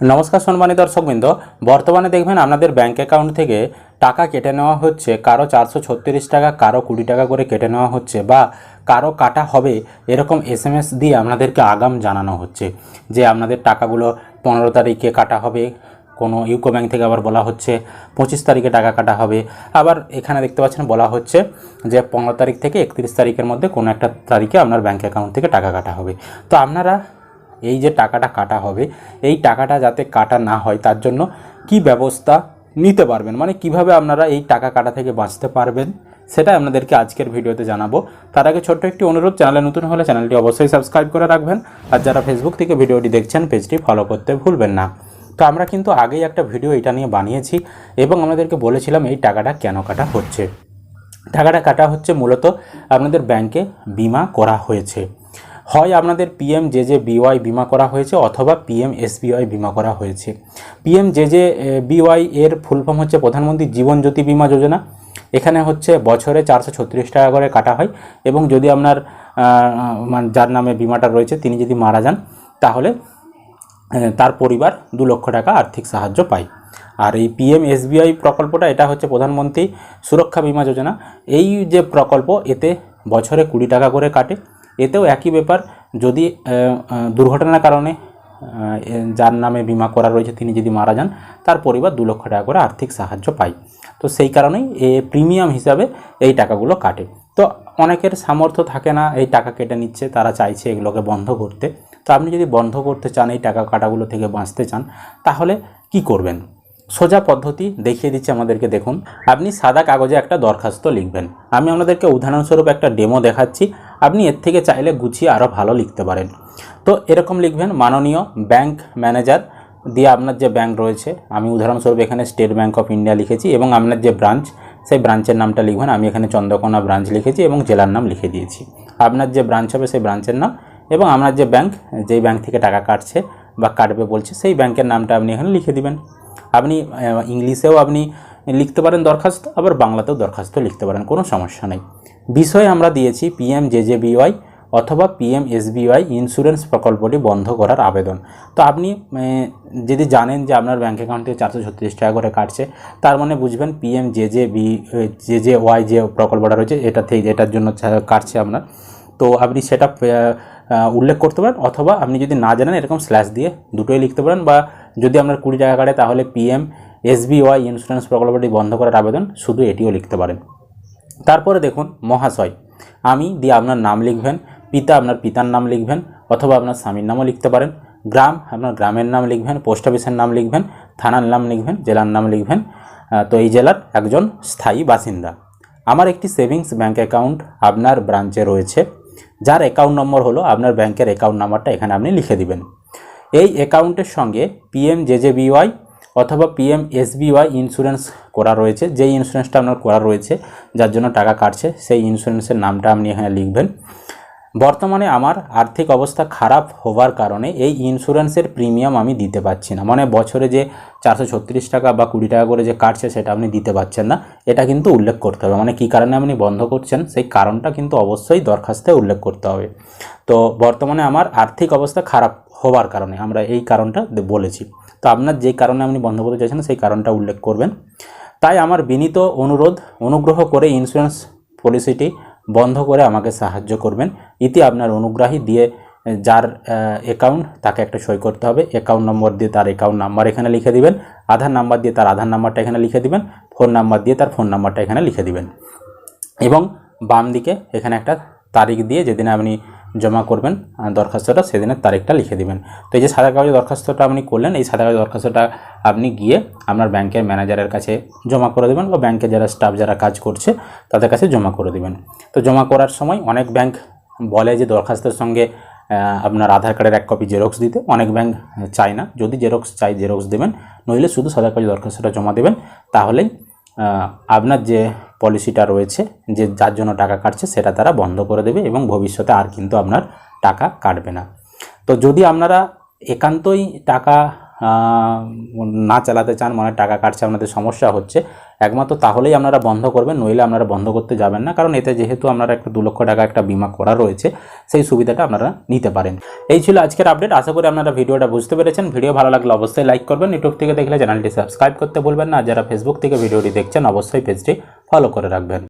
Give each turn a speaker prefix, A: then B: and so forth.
A: নমস্কার সম্মানিত দর্শকবৃন্দ, বর্তমানে দেখবেন আপনাদের ব্যাঙ্ক অ্যাকাউন্ট থেকে টাকা কেটে নেওয়া হচ্ছে, কারও চারশো ছত্রিশ টাকা, কারও কুড়ি টাকা করে কেটে নেওয়া হচ্ছে বা কারও কাটা হবে এরকম এস এম এস দিয়ে আপনাদেরকে আগাম জানানো হচ্ছে যে আপনাদের টাকাগুলো পনেরো তারিখে কাটা হবে, কোনো ইউকো ব্যাংক থেকে আবার বলা হচ্ছে পঁচিশ তারিখে টাকা কাটা হবে। আবার এখানে দেখতে পাচ্ছেন বলা হচ্ছে যে পনেরো তারিখ থেকে একত্রিশ তারিখের মধ্যে কোনো একটা তারিখে আপনার ব্যাঙ্ক অ্যাকাউন্ট থেকে টাকা কাটা হবে। তো আপনারা এই যে টাকাটা কাটা হবে, এই টাকাটা যাতে কাটা না হয়, তার জন্য কি ব্যবস্থা নিতে পারবেন? মানে কীভাবে আপনারা এই টাকা কাটা থেকে বাঁচতে পারবেন? সেটা আপনাদেরকে আজকের ভিডিওতে জানাব। তার আগে ছোট্ট একটি অনুরোধ, চ্যানেলে নতুন হলে চ্যানেলটি অবশ্যই সাবস্ক্রাইব করে রাখবেন। আর যারা ফেসবুক থেকে ভিডিওটি দেখছেন, পেজটি ফলো করতে ভুলবেন না। তো আমরা কিন্তু আগেই একটা ভিডিও এটা নিয়ে বানিয়েছি এবং আমাদেরকে বলেছিলাম এই টাকাটা কেন কাটা হচ্ছে। টাকাটা কাটা হচ্ছে মূলত আপনাদের ব্যাংকে বিমা করা হয়েছে। হয় আপনাদের পিএম যে যে বিওয়াই বিমা করা হয়েছে অথবা পিএম এসবিওয়াই বিমা করা হয়েছে। পিএম যে যে বিওয়াই এর ফুল ফর্ম হচ্ছে প্রধানমন্ত্রী জীবন জ্যোতি বিমা যোজনা। এখানে হচ্ছে বছরে চারশো ছত্রিশ টাকা করে কাটা হয় এবং যদি আপনার মানে যার নামে বিমাটা রয়েছে তিনি যদি মারা যান, তাহলে তার পরিবার দু লক্ষ টাকা আর্থিক সাহায্য পায়। আর এই পিএম এসবিআই প্রকল্পটা, এটা হচ্ছে প্রধানমন্ত্রী সুরক্ষা বিমা যোজনা। এই যে প্রকল্প, এতে বছরে কুড়ি টাকা করে কাটে। এতেও একই ব্যাপার, যদি দুর্ঘটনার কারণে যার নামে বিমা করা রয়েছে, তিনি যদি মারা যান, তার পরিবার দু লক্ষ টাকা করে আর্থিক সাহায্য পায়। তো সেই কারণেই এ প্রিমিয়াম হিসাবে এই টাকাগুলো কাটে। তো অনেকের সামর্থ্য থাকে না, এই টাকা কেটে নিচ্ছে, তারা চাইছে এগুলোকে বন্ধ করতে। তো আপনি যদি বন্ধ করতে চান, এই টাকা কাটাগুলো থেকে বাঁচতে চান, তাহলে কি করবেন? সোজা পদ্ধতি দেখিয়ে দিচ্ছে আমাদেরকে, দেখুন। আপনি সাদা কাগজে একটা দরখাস্ত লিখবেন। আমি আপনাদেরকে উদাহরণস্বরূপ একটা ডেমো দেখাচ্ছি। আপনি এর থেকে চাইলে গুছিয়ে আরও ভালো লিখতে পারেন। তো এরকম লিখবেন, মাননীয় ব্যাংক ম্যানেজার, দিয়ে আপনার যে ব্যাংক রয়েছে, আমি উদাহরণস্বরূপ এখানে স্টেট ব্যাংক অফ ইন্ডিয়া লিখেছি এবং আপনার যে ব্রাঞ্চ, সেই ব্রাঞ্চের নামটা লিখবেন, আমি এখানে চন্দ্রকোনা ব্রাঞ্চ লিখেছি এবং জেলার নাম লিখে দিয়েছি। আপনার যে ব্রাঞ্চ হবে, সেই ব্রাঞ্চের নাম এবং আপনার যে ব্যাংক, যেই ব্যাংক থেকে টাকা কাটছে বা কাটবে বলছে, সেই ব্যাংকের নামটা আপনি এখানে লিখে দিবেন। আপনি ইংলিশেও আপনি লিখতে পারেন দরখাস্ত, আবার বাংলাতেও দরখাস্ত লিখতে পারেন, কোনো সমস্যা নেই। বিষয় আমরা দিয়েছি পিএম জেজেবিওয়াই অথবা পিএম এসবিওয়াই ইন্স্যুরেন্স প্রকল্পটি বন্ধ করার আবেদন। তো আপনি যদি জানেন যে আপনার ব্যাঙ্ক অ্যাকাউন্ট থেকে চারশো ছত্রিশ টাকা করে কাটছে, তার মানে বুঝবেন PM J J B J J Y যে প্রকল্পটা রয়েছে, এটা থেকে এটার জন্য কাটছে আপনার। তো আপনি সেটা উল্লেখ করতে পারেন, অথবা আপনি যদি না জানেন, এরকম স্ল্যাশ দিয়ে দুটোই লিখতে পারেন, বা যদি আপনার কুড়ি টাকা কাটে, তাহলে পিএম এসবিওয়াই ইন্স্যুরেন্স প্রকল্পটি বন্ধ করার আবেদন শুধু এটিও লিখতে পারেন। তারপরে দেখুন, মহাশয়। আমি দিয়ে আপনার নাম লিখবেন, পিতা আপনার পিতার নাম লিখবেন, অথবা আপনার স্বামীর নামও লিখতে পারেন। গ্রাম আপনার গ্রামের নাম লিখবেন, পোস্ট অফিসের নাম লিখবেন, থানার নাম লিখবেন, জেলার নাম লিখবেন। তো এই জেলার একজন স্থায়ী বাসিন্দা। আমার একটি সেভিংস ব্যাংক অ্যাকাউন্ট আপনার ব্রাঞ্চে রয়েছে। যার অ্যাকাউন্ট নম্বর হলো আপনার ব্যাংকের অ্যাকাউন্ট নাম্বারটা এখানে আপনি লিখে দিবেন। এই অ্যাকাউন্টের সঙ্গে পিএম জেজেবিওয়াই অথবা পিএম এসবিওয়াই ইন্স্যুরেন্স করা রয়েছে। যেই ইন্স্যুরেন্সটা আপনার করা রয়েছে, যার জন্য টাকা কাটছে, সেই ইন্স্যুরেন্সের নামটা আপনি এখানে লিখবেন। বর্তমানে আমার আর্থিক অবস্থা খারাপ হওয়ার কারণে এই ইন্স্যুরেন্সের প্রিমিয়াম আমি দিতে পারছি না। মানে বছরে যে চারশো ছত্রিশ টাকা বা কুড়ি টাকা করে যে কাটছে সেটা আপনি দিতে পারছেন না। এটা কিন্তু উল্লেখ করতে হবে। মানে কী কারণে আপনি বন্ধ করছেন? সেই কারণটা কিন্তু অবশ্যই দরখাস্তে উল্লেখ করতে হবে। তো বর্তমানে আমার আর্থিক অবস্থা খারাপ হওয়ার কারণে আমরা এই কারণটা বলেছি। তো আপনার যেই কারণে আপনি বন্ধ করতে চাইছেন সেই কারণটা উল্লেখ করবেন। তাই আমার বিনীত অনুরোধ, অনুগ্রহ করে ইন্স্যুরেন্স পলিসিটি বন্ধ করে আমাকে সাহায্য করবেন। ইতি আপনার অনুগ্রাহী দিয়ে যার অ্যাকাউন্ট তাকে একটা সই করতে হবে। অ্যাকাউন্ট নম্বর দিয়ে তার অ্যাকাউন্ট নাম্বার এখানে লিখে দিবেন। আধার নাম্বার দিয়ে তার আধার নাম্বারটা এখানে লিখে দিবেন। ফোন নাম্বার দিয়ে তার ফোন নাম্বারটা এখানে লিখে দিবেন। এবং বাম দিকে এখানে একটা তারিখ দিয়ে যেদিন আপনি জমা করবেন দরখাস্তটা সেদিনের তারিখটা লিখে দিবেন। তো এই যে সাদা কাগজে দরখাস্তটা আপনি করলেন, এই সাদা কাগজে দরখাস্তটা আপনি গিয়ে আপনার ব্যাংকের ম্যানেজারের কাছে জমা করে দেবেন বা ব্যাংকে যারা স্টাফ যারা কাজ করছে, তাদের কাছে জমা করে দেবেন। তো জমা করার সময় অনেক ব্যাংক বলে যে দরখাস্তের সঙ্গে আপনার আধার কার্ডের এক কপি জেরক্স দিতে। অনেক ব্যাংক চায় না। যদি জেরক্স চাই জেরক্স দেবেন, নইলে শুধু সাদা কাগজে দরখাস্তটা জমা দেবেন, তাহলেই আপনার যে পলিসিটা রয়েছে, যে যার জন্য টাকা কাটছে, সেটা তারা বন্ধ করে দেবে এবং ভবিষ্যতে আর কিন্তু আপনার টাকা কাটবে না। তো যদি আপনারা একান্তই টাকা না চালাতে চান মানে টাকা কাটছে আপনাদের সমস্যা হচ্ছে। একমাত্র তাহলেই আপনারা বন্ধ করবেন, নইলে আপনারা বন্ধ করতে যাবেন না, কারণ এতে যেহেতু আপনারা একটা দু লক্ষ টাকা একটা বিমা করা রয়েছে, সেই সুবিধাটা আপনারা নিতে পারেন। এই ছিল আজকের আপডেট, আশা করি আপনারা ভিডিওটা বুঝতে পেরেছেন। ভিডিও ভালো লাগলে অবশ্যই লাইক করবেন, ইউটিউব থেকে দেখলে চ্যানেলটি সাবস্ক্রাইব করতে ভুলবেন না। যারা ফেসবুক থেকে ভিডিওটি দেখছেন, অবশ্যই পেজটি ফলো করে রাখবেন।